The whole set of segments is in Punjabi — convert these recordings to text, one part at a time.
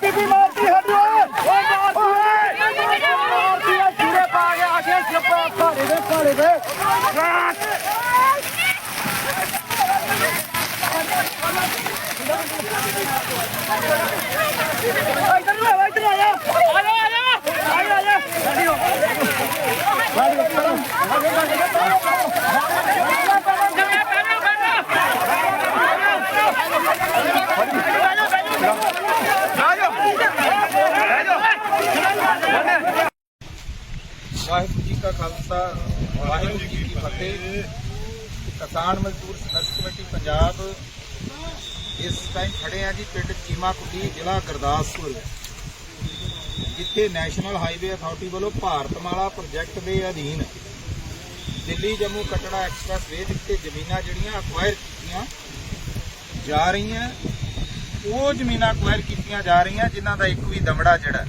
ਬੀਬੀ ਮਾਰਦੀ ਹੱਡੀ ਓਏ ਮਾਰਦੀ ਆ ਜੂਰੇ ਪਾ ਕੇ ਆ ਕੇ ਛੱਪਾ ਘਾੜੇ ਦੇ ਘਾੜੇ ਦੇ। ਇੱਧਰ ਨੂੰ ਆ ਇੱਧਰ ਆ ਜਾ ਆ ਜਾ ਆ ਜਾ ਆ ਜਾ ਹੱਡੀ ਹੋ ਵਾਹਿਗੁਰੂ ਜੀ ਕਾ ਖਾਲਸਾ, ਵਾਹਿਗੁਰੂ ਜੀ ਕੀ ਫਤਿਹ। ਕਿਸਾਨ ਮਜ਼ਦੂਰ ਸੰਘਰਸ਼ ਕਮੇਟੀ ਪੰਜਾਬ ਇਸ ਟਾਈਮ ਖੜੇ ਆ ਜੀ ਪਿੰਡ ਚੀਮਾ ਕੁੱਡੀ ਜ਼ਿਲ੍ਹਾ ਗੁਰਦਾਸਪੁਰ, ਜਿੱਥੇ ਨੈਸ਼ਨਲ ਹਾਈਵੇ ਅਥਾਰਟੀ ਵੱਲੋਂ ਭਾਰਤਮਾਲਾ ਪ੍ਰੋਜੈਕਟ ਦੇ ਅਧੀਨ ਦਿੱਲੀ ਜੰਮੂ ਕਟੜਾ ਐਕਸਪ੍ਰੈਸ ਵੇ ਦੇ ਉੱਤੇ ਜ਼ਮੀਨਾਂ ਜਿਹੜੀਆਂ ਅਕਵਾਇਰ ਕੀਤੀਆਂ ਜਾ ਰਹੀਆਂ। ਉਹ ਜ਼ਮੀਨਾਂ ਅਕਵਾਇਰ ਕੀਤੀਆਂ ਜਾ ਰਹੀਆਂ, ਜਿਨ੍ਹਾਂ ਦਾ ਇੱਕ ਵੀ ਦਮੜਾ ਜਿਹੜਾ,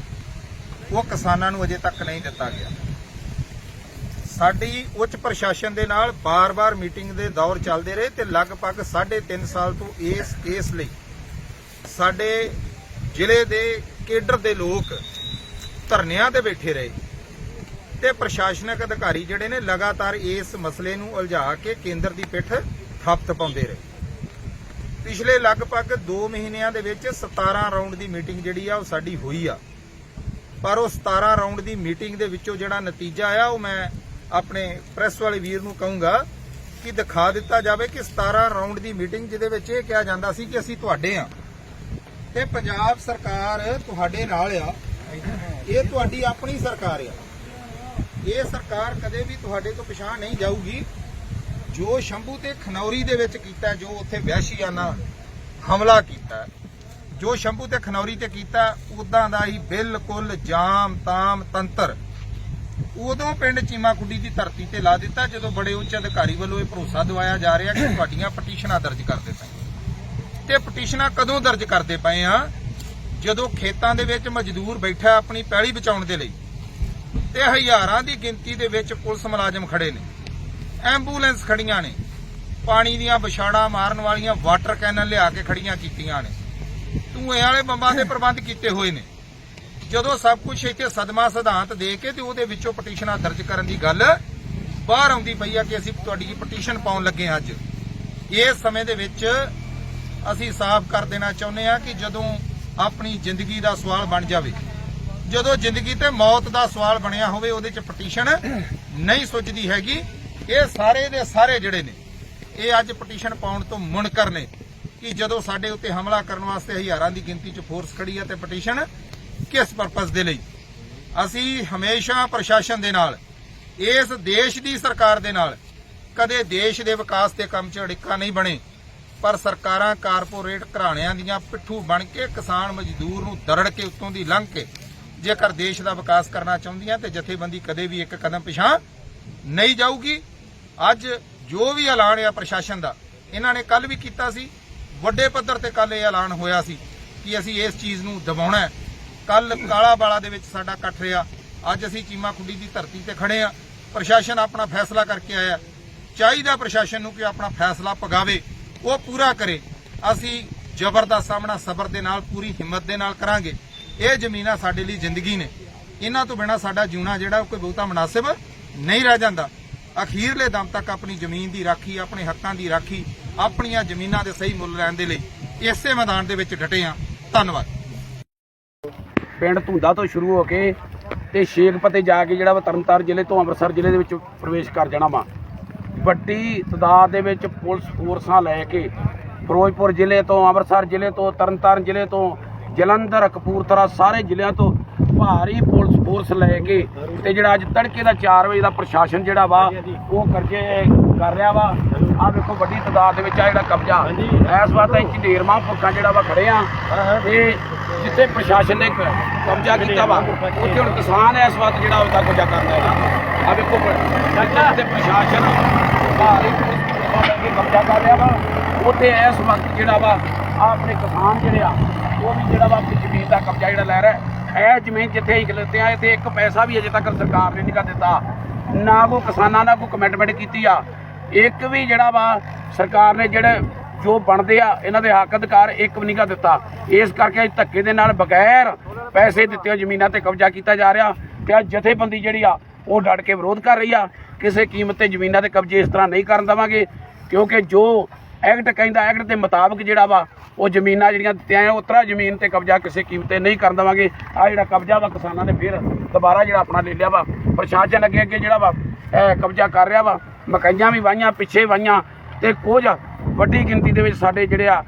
ਉਹ ਕਿਸਾਨਾਂ ਨੂੰ ਅਜੇ ਤੱਕ ਨਹੀਂ ਦਿੱਤਾ ਗਿਆ। ਸਾਡੀ ਉੱਚ ਪ੍ਰਸ਼ਾਸਨ ਦੇ ਨਾਲ ਬਾਰ-ਬਾਰ ਮੀਟਿੰਗ ਦੇ ਦੌਰ ਚੱਲਦੇ ਰਹੇ ਤੇ ਲਗਭਗ 3.5 ਸਾਲ ਤੋਂ ਇਸ ਕੇਸ ਲਈ ਸਾਡੇ ਜ਼ਿਲ੍ਹੇ ਦੇ ਕੇਡਰ ਦੇ ਲੋਕ ਧਰਨਿਆਂ ਤੇ ਬੈਠੇ ਰਹੇ ਤੇ ਪ੍ਰਸ਼ਾਸਨਿਕ ਅਧਿਕਾਰੀ ਜਿਹੜੇ ਨੇ ਲਗਾਤਾਰ ਇਸ ਮਸਲੇ ਨੂੰ ਉਲਝਾ ਕੇ ਕੇਂਦਰ ਦੀ ਪਿੱਠ ਥੱਪ ਪਾਉਂਦੇ ਰਹੇ। ਪਿਛਲੇ ਲਗਭਗ 2 ਮਹੀਨਿਆਂ ਦੇ ਵਿੱਚ 17 ਰਾਉਂਡ ਦੀ ਮੀਟਿੰਗ ਜਿਹੜੀ ਆ ਉਹ ਸਾਡੀ ਹੋਈ ਆ। ਪਰ ਉਹ 17 ਰਾਉਂਡ ਦੀ ਮੀਟਿੰਗ ਦੇ ਵਿੱਚੋਂ ਜਿਹੜਾ ਨਤੀਜਾ ਆਇਆ ਉਹ ਮੈਂ ਆਪਣੇ ਪ੍ਰੈਸ ਵਾਲੇ ਵੀਰ ਨੂੰ ਕਹੂੰਗਾ ਕਿ ਦਿਖਾ ਦਿੱਤਾ ਜਾਵੇ ਕਿ 17 ਰਾਉਂਡ ਦੀ ਮੀਟਿੰਗ ਜਿਹਦੇ ਵਿੱਚ ਇਹ ਕਿਹਾ ਜਾਂਦਾ ਸੀ ਕਿ ਅਸੀਂ ਤੁਹਾਡੇ ਆ ਤੇ ਪੰਜਾਬ ਸਰਕਾਰ ਤੁਹਾਡੇ ਨਾਲ ਆ। ਇਹ ਤੁਹਾਡੀ ਆਪਣੀ ਸਰਕਾਰ ਆ। ਇਹ ਸਰਕਾਰ ਕਦੇ ਵੀ ਤੁਹਾਡੇ ਤੋਂ ਪਿਛਾਂ ਨਹੀਂ ਜਾਊਗੀ। ਜੋ ਸ਼ੰਭੂ ਤੇ ਖਨੌਰੀ ਦੇ ਵਿੱਚ ਕੀਤਾ, ਜੋ ਉੱਥੇ ਵਹਿਸ਼ੀਆਨਾ ਹਮਲਾ ਕੀਤਾ, ਜੋ ਸ਼ੰਭੂ ਤੇ ਖਨੌਰੀ ਤੇ ਕੀਤਾ, ਉਦਾਂ ਦਾ ਹੀ ਬਿਲਕੁਲ ਜਾਮ ਤਾਮ ਤੰਤਰ ਉਦੋਂ ਪਿੰਡ ਚੀਮਾ ਕੁੱਡੀ ਦੀ ਧਰਤੀ ਤੇ ਲਾ ਦਿੱਤਾ, ਜਦੋਂ ਬੜੇ ਉੱਚ ਅਧਿਕਾਰੀ ਵੱਲੋਂ ਇਹ ਭਰੋਸਾ ਦਿਵਾਇਆ ਜਾ ਰਿਹਾ ਕਿ ਤੁਹਾਡੀਆਂ ਪਟੀਸ਼ਨਾਂ ਦਰਜ ਕਰਦੇ ਪਏ ਤੇ ਪਟੀਸ਼ਨਾਂ ਕਦੋਂ ਦਰਜ ਕਰਦੇ ਪਏ ਆ? ਜਦੋਂ ਖੇਤਾਂ ਦੇ ਵਿੱਚ ਮਜ਼ਦੂਰ ਬੈਠਾ ਆਪਣੀ ਪੈਲੀ ਬਚਾਉਣ ਦੇ ਲਈ। ਤੇ ਹਜ਼ਾਰਾਂ ਦੀ ਗਿਣਤੀ ਦੇ ਵਿੱਚ ਪੁਲਿਸ ਮੁਲਾਜ਼ਮ ਖੜੇ ਨੇ। ਐਂਬੂਲੈਂਸ ਖੜੀਆਂ ਨੇ। ਪਾਣੀ ਦੀਆਂ ਵਿਛਾੜਾਂ ਮਾਰਨ ਵਾਲੀਆਂ ਵਾਟਰ ਕੈਨਨ ਲਿਆ ਕੇ ਖੜੀਆਂ ਕੀਤੀਆਂ ਨੇ। ਧੂਏ ਵਾਲੇ ਬੰਬਾਂ ਦੇ ਪ੍ਰਬੰਧ ਕੀਤੇ ਹੋਏ ਨੇ। ਜਦੋਂ ਸਭ ਕੁਝ ਇੱਥੇ ਸਦਮਾ ਸਿਧਾਂਤ ਦੇ ਕੇ ਤੇ ਉਹਦੇ ਵਿੱਚੋਂ ਪਟੀਸ਼ਨਾਂ ਦਰਜ ਕਰਨ ਦੀ ਗੱਲ ਬਾਹਰ ਆਉਂਦੀ ਪਈ ਆ ਕਿ ਅਸੀਂ ਤੁਹਾਡੀ ਪਟੀਸ਼ਨ ਪਾਉਣ ਲੱਗੇ ਹਾਂ ਅੱਜ। ਇਸ ਸਮੇਂ ਦੇ ਵਿੱਚ ਅਸੀਂ ਸਾਫ਼ ਕਰ ਦੇਣਾ ਚਾਹੁੰਦੇ ਆ ਕਿ ਜਦੋਂ ਆਪਣੀ ਜ਼ਿੰਦਗੀ ਦਾ ਸਵਾਲ ਬਣ ਜਾਵੇ, ਜਦੋਂ ਜ਼ਿੰਦਗੀ ਤੇ ਮੌਤ ਦਾ ਸਵਾਲ ਬਣਿਆ ਹੋਵੇ, ਉਹਦੇ 'ਚ ਪਟੀਸ਼ਨ ਨਹੀਂ ਸੁੱਝਦੀ ਹੈਗੀ। ਇਹ ਸਾਰੇ ਦੇ ਸਾਰੇ ਜਿਹੜੇ ਨੇ, ਇਹ ਅੱਜ ਪਟੀਸ਼ਨ ਪਾਉਣ ਤੋਂ ਮੁਨਕਰ ਨੇ ਕਿ ਜਦੋਂ ਸਾਡੇ ਉੱਤੇ ਹਮਲਾ ਕਰਨ ਵਾਸਤੇ ਹਜ਼ਾਰਾਂ ਦੀ ਗਿਣਤੀ 'ਚ ਫੋਰਸ ਖੜੀ ਹੈ ਤੇ ਪਟੀਸ਼ਨ ਕਿਸ ਪਰਪਸ ਦੇ ਲਈ? ਅਸੀਂ ਹਮੇਸ਼ਾ ਪ੍ਰਸ਼ਾਸਨ ਦੇ ਨਾਲ, ਇਸ ਦੇਸ਼ ਦੀ ਸਰਕਾਰ ਦੇ ਨਾਲ, ਕਦੇ ਦੇਸ਼ ਦੇ ਵਿਕਾਸ ਦੇ ਕੰਮ 'ਚ ਅੜਿੱਕਾ ਨਹੀਂ ਬਣੇ, ਪਰ ਸਰਕਾਰਾਂ ਕਾਰਪੋਰੇਟ ਘਰਾਣਿਆਂ ਦੀਆਂ ਪਿੱਠੂ ਬਣ ਕੇ ਕਿਸਾਨ ਮਜ਼ਦੂਰ ਨੂੰ ਦਰੜ ਕੇ ਉੱਤੋਂ ਦੀ ਲੰਘ ਕੇ ਜੇਕਰ ਦੇਸ਼ ਦਾ ਵਿਕਾਸ ਕਰਨਾ ਚਾਹੁੰਦੀਆਂ ਤੇ ਜਥੇਬੰਦੀ ਕਦੇ ਵੀ ਇੱਕ ਕਦਮ ਪਿਛਾਂ ਨਹੀਂ ਜਾਊਗੀ। ਅੱਜ ਜੋ ਵੀ ਐਲਾਨ ਆ ਪ੍ਰਸ਼ਾਸਨ ਦਾ, ਇਹਨਾਂ ਨੇ ਕੱਲ ਵੀ ਕੀਤਾ ਸੀ, ਵੱਡੇ ਪੱਧਰ ਤੇ ਕੱਲ ਇਹ ਐਲਾਨ ਹੋਇਆ ਸੀ ਕਿ ਅਸੀਂ ਇਸ ਚੀਜ਼ ਨੂੰ ਦਬਾਉਣਾ ਹੈ। ਕੱਲ ਕਾਲਾ ਬਾਲਾ ਦੇ ਵਿੱਚ ਸਾਡਾ ਇਕੱਠ ਰਿਹਾ। ਅੱਜ ਅਸੀਂ ਚੀਮਾ ਖੁੱਡੀ ਦੀ ਧਰਤੀ ਤੇ ਖੜੇ ਆ ਪ੍ਰਸ਼ਾਸਨ ਆਪਣਾ ਫੈਸਲਾ ਕਰਕੇ ਆਇਆ। ਚਾਹੀਦਾ ਪ੍ਰਸ਼ਾਸਨ ਨੂੰ ਕਿ ਆਪਣਾ ਫੈਸਲਾ ਪਗਾਵੇ ਉਹ ਪੂਰਾ ਕਰੇ। ਅਸੀਂ ਜ਼ਬਰ ਦਾ ਸਾਹਮਣਾ ਸਬਰ ਦੇ ਨਾਲ, ਪੂਰੀ ਹਿੰਮਤ ਦੇ ਨਾਲ ਕਰਾਂਗੇ। ਇਹ ਜ਼ਮੀਨਾਂ ਸਾਡੇ ਲਈ ਜ਼ਿੰਦਗੀ ਨੇ। ਇਹਨਾਂ ਤੋਂ ਬਿਨਾ ਸਾਡਾ ਜੀਣਾ ਜਿਹੜਾ ਕੋਈ ਬਹੁਤਾ ਮناسب ਨਹੀਂ ਰਹਿ ਜਾਂਦਾ। ਅਖੀਰਲੇ ਦਮ ਤੱਕ ਆਪਣੀ ਜ਼ਮੀਨ ਦੀ ਰਾਖੀ, ਆਪਣੇ ਹੱਕਾਂ ਦੀ ਰਾਖੀ, ਆਪਣੀਆਂ ਜ਼ਮੀਨਾਂ ਦੇ ਸਹੀ ਮੁੱਲ ਲੈਣ ਦੇ ਲਈ ਇਸੇ ਮੈਦਾਨ ਦੇ ਵਿੱਚ ਡਟੇ ਆ ਧੰਨਵਾਦ। ਪਿੰਡ ਧੁੰਦਾ ਤੋਂ ਸ਼ੁਰੂ ਹੋ ਕੇ ਤੇ ਸ਼ੇਖਪਤੇ ਜਾ ਕੇ ਜਿਹੜਾ ਵਾ ਤਰਨਤਾਰਨ ਜ਼ਿਲ੍ਹੇ ਤੋਂ ਅੰਮ੍ਰਿਤਸਰ ਜ਼ਿਲ੍ਹੇ ਦੇ ਵਿੱਚ ਪ੍ਰਵੇਸ਼ ਕਰ ਜਾਣਾ ਵਾ। ਵੱਡੀ ਤਦਾਦ ਦੇ ਵਿੱਚ ਪੁਲਿਸ ਫੋਰਸਾਂ ਲੈ ਕੇ ਫਿਰੋਜ਼ਪੁਰ ਜ਼ਿਲ੍ਹੇ ਤੋਂ ਅੰਮ੍ਰਿਤਸਰ ਜ਼ਿਲ੍ਹੇ ਤੋਂ ਤਰਨਤਾਰਨ ਜ਼ਿਲ੍ਹੇ ਤੋਂ ਜਲੰਧਰ ਕਪੂਰਥਲਾ ਸਾਰੇ ਜ਼ਿਲ੍ਹਿਆਂ ਤੋਂ ਭਾਰੀ ਪੁਲਿਸ ਫੋਰਸ ਲੈ ਕੇ ਤੇ ਜਿਹੜਾ ਅੱਜ ਤੜਕੇ ਦਾ 4 ਵਜੇ ਦਾ ਪ੍ਰਸ਼ਾਸਨ ਜਿਹੜਾ ਵਾ ਉਹ ਕਰਜੇ ਕਰ ਰਿਹਾ ਵਾ। ਆ ਵੇਖੋ ਵੱਡੀ ਤਦਾਦ ਦੇ ਵਿੱਚ ਆ ਜਿਹੜਾ ਕਬਜ਼ਾ। ਇਸ ਵਾਰ ਤਾਂ ਇੰਚ ਢੇਰਮਾ ਫੁੱਕਾਂ ਜਿਹੜਾ ਵਾ ਖੜੇ ਆ। ਤੇ ਜਿੱਥੇ ਪ੍ਰਸ਼ਾਸਨ ਨੇ ਕਬਜ਼ਾ ਕੀਤਾ ਵਾ, ਉੱਥੇ ਹੁਣ ਕਿਸਾਨ ਇਸ ਵਕਤ ਜਿਹੜਾ ਉਹਦਾ ਕਬਜ਼ਾ ਕਰਦਾ ਹੈ ਆ ਵੇਖੋ ਪ- ਪ੍ਰਸ਼ਾਸਨ ਭਾਰੀ ਕਬਜ਼ਾ ਕਰ ਰਿਹਾ ਵਾ। ਉੱਥੇ ਇਸ ਵਕਤ ਜਿਹੜਾ ਵਾ ਆਪਣੇ ਕਿਸਾਨ ਜਿਹੜੇ ਆ, ਉਹ ਵੀ ਜਿਹੜਾ ਵਾ ਆਪਣੀ ਜ਼ਮੀਨ ਦਾ ਕਬਜ਼ਾ ਜਿਹੜਾ ਲੈ ਰਿਹਾ ਇਹ ਜ਼ਮੀਨ ਜਿੱਥੇ ਅਸੀਂ ਖਲੋਤੇ ਆ, ਇੱਥੇ ਇੱਕ ਪੈਸਾ ਵੀ ਅਜੇ ਤੱਕ ਸਰਕਾਰ ਨੇ ਨਹੀਂ ਕਰ ਦਿੱਤਾ। ਨਾ ਕੋ ਕਿਸਾਨਾਂ ਨਾਲ ਕੋਈ ਕਮਿਟਮੈਂਟ ਕੀਤੀ ਆ। ਇੱਕ ਵੀ ਜਿਹੜਾ ਵਾ, ਸਰਕਾਰ ਨੇ ਜਿਹੜੇ ਜੋ ਬਣਦੇ ਆ, ਇਹਨਾਂ ਦੇ ਹੱਕ ਅਧਿਕਾਰ ਇੱਕ ਵੀ ਨਹੀਂਗਾ ਦਿੱਤਾ। ਇਸ ਕਰਕੇ ਅੱਜ ਧੱਕੇ ਦੇ ਨਾਲ ਬਗੈਰ ਪੈਸੇ ਦਿੱਤੇ ਜ਼ਮੀਨਾਂ ਤੇ ਕਬਜ਼ਾ ਕੀਤਾ ਜਾ ਰਿਹਾ ਤੇ ਅੱਜ ਜਥੇਬੰਦੀ ਜਿਹੜੀ ਆ, ਉਹ ਡਟ ਕੇ ਵਿਰੋਧ ਕਰ ਰਹੀ ਆ। ਕਿਸੇ ਕੀਮਤ ਤੇ ਜ਼ਮੀਨਾਂ ਤੇ ਕਬਜ਼ੇ ਇਸ ਤਰ੍ਹਾਂ ਨਹੀਂ ਕਰਨ ਦੇਵਾਂਗੇ, ਕਿਉਂਕਿ ਜੋ ਐਕਟ ਕਹਿੰਦਾ, ਐਕਟ ਦੇ ਮੁਤਾਬਕ ਜਿਹੜਾ ਵਾ, ਉਹ ਜ਼ਮੀਨਾਂ ਜਿਹੜੀਆਂ ਦਿੱਤੀਆਂ ਆ ਉਤਰਾ ਜ਼ਮੀਨ ਤੇ ਕਬਜ਼ਾ ਕਿਸੇ ਕੀਮਤ ਤੇ ਨਹੀਂ ਕਰਨ ਦੇਵਾਂਗੇ। ਆ ਜਿਹੜਾ ਕਬਜ਼ਾ ਵਾ, ਕਿਸਾਨਾਂ ਨੇ ਫਿਰ ਦੁਬਾਰਾ ਜਿਹੜਾ ਆਪਣਾ ਲੈ ਲਿਆ ਵਾ। ਪ੍ਰਸ਼ਾਸਨ ਅੱਗੇ ਅੱਗੇ ਜਿਹੜਾ ਵਾ, ਇਹ ਕਬਜ਼ਾ ਕਰ ਰਿਹਾ ਵਾ। ਮਕਾਈਆਂ ਵੀ ਵਾਹੀਆਂ, ਪਿੱਛੇ ਵਾਹੀਆਂ ਤੇ ਕੁਝ ਵੱਡੀ ਗਿਣਤੀ ਦੇ ਵਿੱਚ ਸਾਡੇ ਜਿਹੜੇ ਆ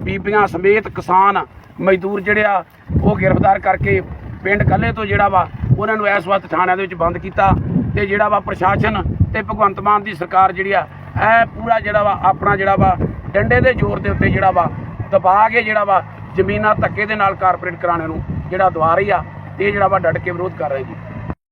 ਬੀਬੀਆਂ ਸਮੇਤ ਕਿਸਾਨ, ਮਜ਼ਦੂਰ ਜਿਹੜੇ ਆ, ਉਹ ਗ੍ਰਿਫਤਾਰ ਕਰਕੇ ਪਿੰਡ ਕੱਲੇ ਤੋਂ ਜਿਹੜਾ ਵਾ, ਉਹਨਾਂ ਨੂੰ ਇਸ ਵਕਤ ਥਾਣਿਆਂ ਦੇ ਵਿੱਚ ਬੰਦ ਕੀਤਾ ਤੇ ਜਿਹੜਾ ਵਾ ਪ੍ਰਸ਼ਾਸਨ ਤੇ ਭਗਵੰਤ ਮਾਨ ਦੀ ਸਰਕਾਰ ਜਿਹੜੀ ਆ, ਇਹ ਪੂਰਾ ਜਿਹੜਾ ਵਾ, ਆਪਣਾ ਜਿਹੜਾ ਵਾ, ਡੰਡੇ ਦੇ ਜ਼ੋਰ ਦੇ ਉੱਤੇ ਜਿਹੜਾ ਵਾ, ਦਬਾ ਕੇ ਜਿਹੜਾ ਵਾ, ਜ਼ਮੀਨਾਂ ਧੱਕੇ ਦੇ ਨਾਲ ਕਾਰਪੋਰੇਟ ਕਰਾਣੇ ਨੂੰ ਜਿਹੜਾ ਦਵਾ ਰਹੀ ਆ, ਤੇ ਜਿਹੜਾ ਵਾ ਡਟ ਕੇ ਵਿਰੋਧ ਕਰ ਰਹੇ ਜੀ।